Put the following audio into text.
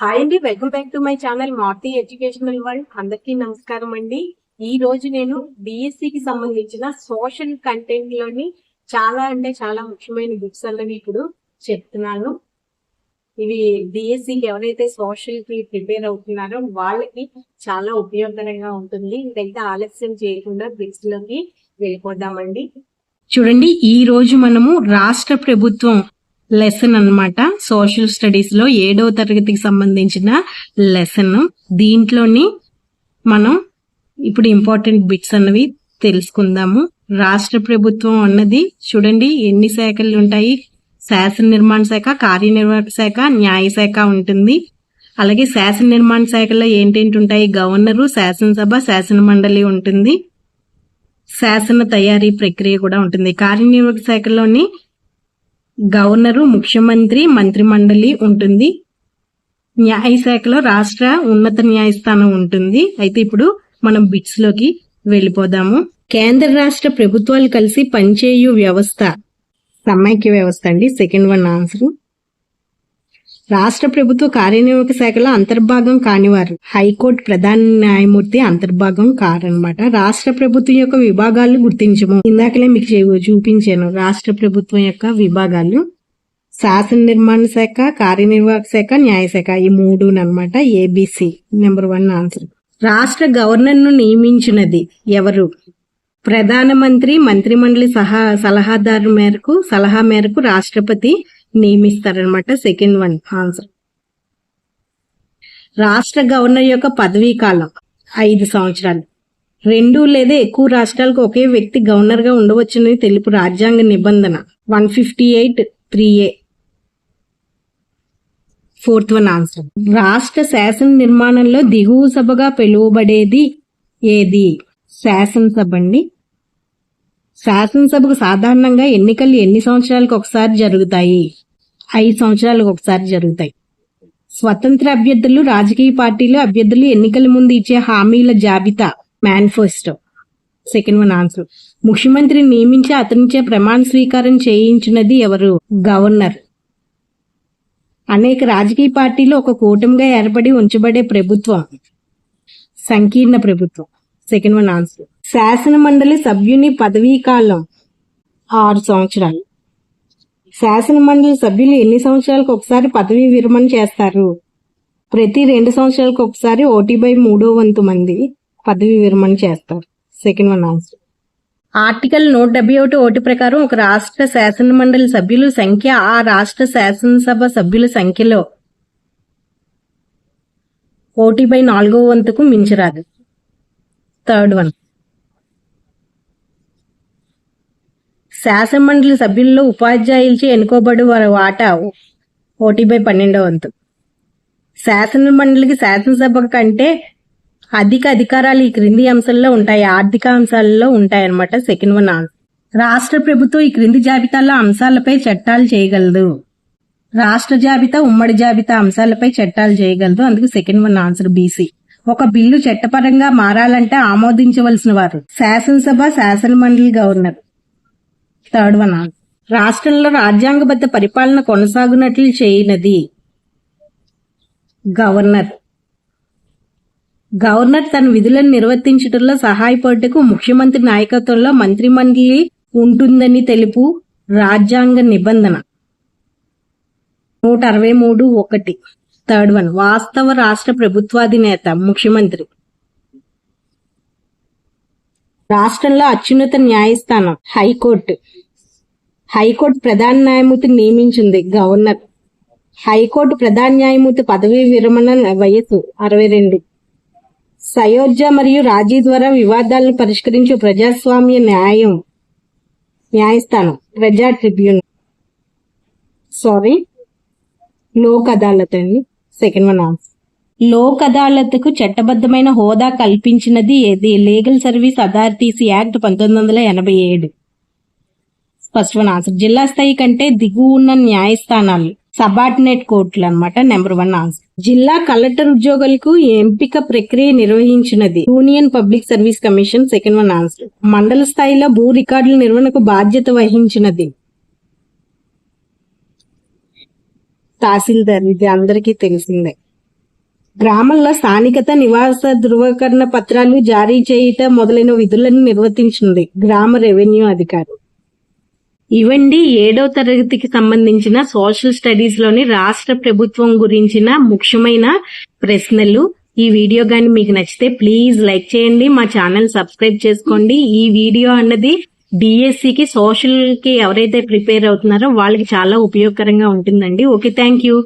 Hi అండి welcome back to my channel Marthi educational world అందరికీ నమస్కారం అండి. ఈ రోజు నేను BSc కి సంబంధించిన సోషల్ కంటెంట్లోని చాలా అంటే చాలా ముఖ్యమైన బుక్స్ అన్నవి ఇప్పుడు చెప్తున్నాను. ఇవి BSc కి ఎవరైతే సోషల్కి ప్రిపేర్ అవుతున్నారో వాళ్ళకి చాలా ఉపయోగకరంగా ఉంటుంది. ఇంకైతే ఆలస్యం చేయకుండా బుక్స్లోకి వెళ్ళిపోదామండి. చూడండి ఈ రోజు మనము రాష్ట్ర ప్రభుత్వం లెసన్ అన్నమాట. సోషల్ స్టడీస్లో ఏడవ తరగతికి సంబంధించిన లెసన్. దీంట్లోని మనం ఇప్పుడు ఇంపార్టెంట్ బిట్స్ అన్నవి తెలుసుకుందాము. రాష్ట్ర ప్రభుత్వం అన్నది చూడండి ఎన్ని శాఖలు ఉంటాయి? శాసన నిర్మాణ శాఖ కార్యనిర్వాహక శాఖ న్యాయ శాఖ ఉంటుంది. అలాగే శాసన నిర్మాణ శాఖలో ఏంటేంటి ఉంటాయి? గవర్నరు శాసనసభ శాసన మండలి ఉంటుంది. శాసన తయారీ ప్రక్రియ కూడా ఉంటుంది. కార్యనిర్వాహక శాఖలోని గవర్నరు ముఖ్యమంత్రి మంత్రిమండలి ఉంటుంది. న్యాయశాఖలో రాష్ట్ర ఉన్నత న్యాయస్థానం ఉంటుంది. అయితే ఇప్పుడు మనం బిట్స్లోకి వెళ్ళిపోదాము. కేంద్ర రాష్ట్ర ప్రభుత్వాలు కలిసి పనిచేయు వ్యవస్థ. సమైక్య వ్యవస్థ అండి. Second one answer. రాష్ట్ర ప్రభుత్వ కార్యనిర్వాహక శాఖలో అంతర్భాగం కానివారు. హైకోర్టు ప్రధాన న్యాయమూర్తి అంతర్భాగం కారనమాట. రాష్ట్ర ప్రభుత్వం యొక్క విభాగాలు గుర్తించము. ఇందాకలే మీకు చూపించాను. రాష్ట్ర ప్రభుత్వం యొక్క విభాగాలు శాసన నిర్మాణ శాఖ కార్యనిర్వాహక శాఖ న్యాయశాఖ ఈ మూడు అనమాట ఏబిసి నెంబర్ వన్ ఆన్సర్ రాష్ట్ర గవర్నర్ను నియమించినది ఎవరు? ప్రధానమంత్రి మంత్రిమండలి సహా సలహాదారు మేరకు సలహా మేరకు రాష్ట్రపతి నియమిస్తారనమాట సెకండ్ వన్ ఆన్సర్ రాష్ట్ర గవర్నర్ యొక్క పదవీ కాలం ఐదు సంవత్సరాలు. రెండు లేదా ఎక్కువ రాష్ట్రాలకు ఒకే వ్యక్తి గవర్నర్గా ఉండవచ్చునని తెలుపు రాజ్యాంగ నిబంధన one fifty eight three A fourth one answer రాష్ట్ర శాసన నిర్మాణంలో దిగువ సభగా పిలువబడేది ఏది? శాసనసభ అండి. శాసనసభకు సాధారణంగా ఎన్నికలు ఎన్ని సంవత్సరాలకు ఒకసారి జరుగుతాయి? ఐదు సంవత్సరాలకు ఒకసారి జరుగుతాయి. స్వతంత్ర అభ్యర్థులు రాజకీయ పార్టీలు అభ్యర్థులు ఎన్నికల ముందు ఇచ్చే హామీల జాబితా మేనిఫెస్టో. Second one answer. ముఖ్యమంత్రి నియమించి అతనిచే ప్రమాణ స్వీకారం చేయించినది ఎవరు? గవర్నర్. అనేక రాజకీయ పార్టీలు ఒక కూటమిగా ఏర్పడి ఉంచబడే ప్రభుత్వం. సంకీర్ణ ప్రభుత్వం. Second one answer. శాసన మండలి సభ్యుని పదవీ కాలం ఆరు సంవత్సరాలు. శాసన మండలి సభ్యులు ఎన్ని సంవత్సరాలకు ఒకసారి పదవీ విరమణ చేస్తారు? ప్రతి రెండు సంవత్సరాలకు ఒకసారి ఓటీ బై మూడో వంతు మంది పదవీ విరమణ చేస్తారు. Second one answer. ఆర్టికల్ నూట డెబ్బై ఒకటి ఒకటి ప్రకారం ఒక రాష్ట్ర శాసన మండలి సభ్యుల సంఖ్య ఆ రాష్ట్ర శాసనసభ సభ్యుల సంఖ్యలో ఓటీ బై నాలుగో వంతుకు మించరాదు. Third one. శాసనమండలి సభ్యుల్లో ఉపాధ్యాయులచే ఎన్నుకోబడి వారి వాటా ఒకటి బై పన్నెండో వంతు. శాసన మండలికి శాసనసభ కంటే అధిక అధికారాలు ఈ క్రింది అంశాల్లో ఉంటాయి. ఆర్థిక అంశాలలో ఉంటాయన్నమాట సెకండ్ వన్ ఆన్సర్. రాష్ట్ర ప్రభుత్వం ఈ క్రింది జాబితాలో అంశాలపై చట్టాలు చేయగలదు. రాష్ట్ర జాబితా ఉమ్మడి జాబితా అంశాలపై చట్టాలు చేయగలదు. అందుకు సెకండ్ వన్ ఆన్సర్ బీసీ. ఒక బిల్లు చట్టపరంగా మారాలంటే ఆమోదించవలసిన వారు. శాసనసభ శాసన మండలి గవర్నర్. థర్డ్ వన్ రాష్ట్రంలో రాజ్యాంగబద్ధ పరిపాలన కొనసాగునట్లు చేయనది గవర్నర్. గవర్నర్ తన విధులను నిర్వర్తించడంలో సహాయపడుటకు ముఖ్యమంత్రి నాయకత్వంలో మంత్రిమండలి ఉంటుందని తెలుపు రాజ్యాంగ నిబంధన. నూట అరవై మూడు ఒకటి. Third one. వాస్తవ రాష్ట్ర ప్రభుత్వాధినేత ముఖ్యమంత్రి. రాష్ట్రంలో అత్యున్నత న్యాయస్థానం హైకోర్టు. హైకోర్టు ప్రధాన న్యాయమూర్తి నియమించింది గవర్నర్. హైకోర్టు ప్రధాన న్యాయమూర్తి పదవీ విరమణ వయసు అరవై రెండు. సయోధ్య మరియు రాజీ ద్వారా వివాదాలను పరిష్కరించే ప్రజాస్వామ్య న్యాయం న్యాయస్థానం ప్రజా ట్రిబ్యునల్. సారీ లోక్ అదాలత్ అండి. సెకండ్ వన్ ఆన్సర్ లోక్ అదాలత్కు చట్టబద్ధమైన హోదా కల్పించినది ఏది? లీగల్ సర్వీస్ అథారిటీస్ యాక్ట్ పంతొమ్మిది వందల ఎనభై ఏడు. ఫస్ట్ వన్ ఆన్సర్ జిల్లా స్థాయి కంటే దిగువ ఉన్న న్యాయస్థానాలు. సబార్డినేట్ కోర్టులు అన్నమాట నెంబర్ వన్ ఆన్సర్ జిల్లా కలెక్టర్ ఉద్యోగులకు ఎంపిక ప్రక్రియ నిర్వహించినది. Union public service commission second one answer మండల స్థాయిలో భూ రికార్డుల నిర్వహణకు బాధ్యత వహించినది. తహసీల్దార్ ఇది అందరికీ తెలిసిందే. గ్రామంలో స్థానికత నివాస ధృవీకరణ పత్రాలు జారీ చేయుట మొదలైన విధులను నిర్వర్తించింది గ్రామ రెవెన్యూ అధికారి. ఇవండి ఏడవ తరగతికి సంబంధించిన సోషల్ స్టడీస్లోని రాష్ట్ర ప్రభుత్వం గురించిన ముఖ్యమైన ప్రశ్నలు. ఈ వీడియో కానీ మీకు నచ్చితే ప్లీజ్ లైక్ చేయండి మా ఛానల్ సబ్స్క్రైబ్ చేసుకోండి. ఈ వీడియో అన్నది డిఎస్సికి సోషల్కి సోషల్కి ఎవరైతే ప్రిపేర్ అవుతున్నారో వాళ్ళకి చాలా ఉపయోగకరంగా ఉంటుందండి. Okay thank you.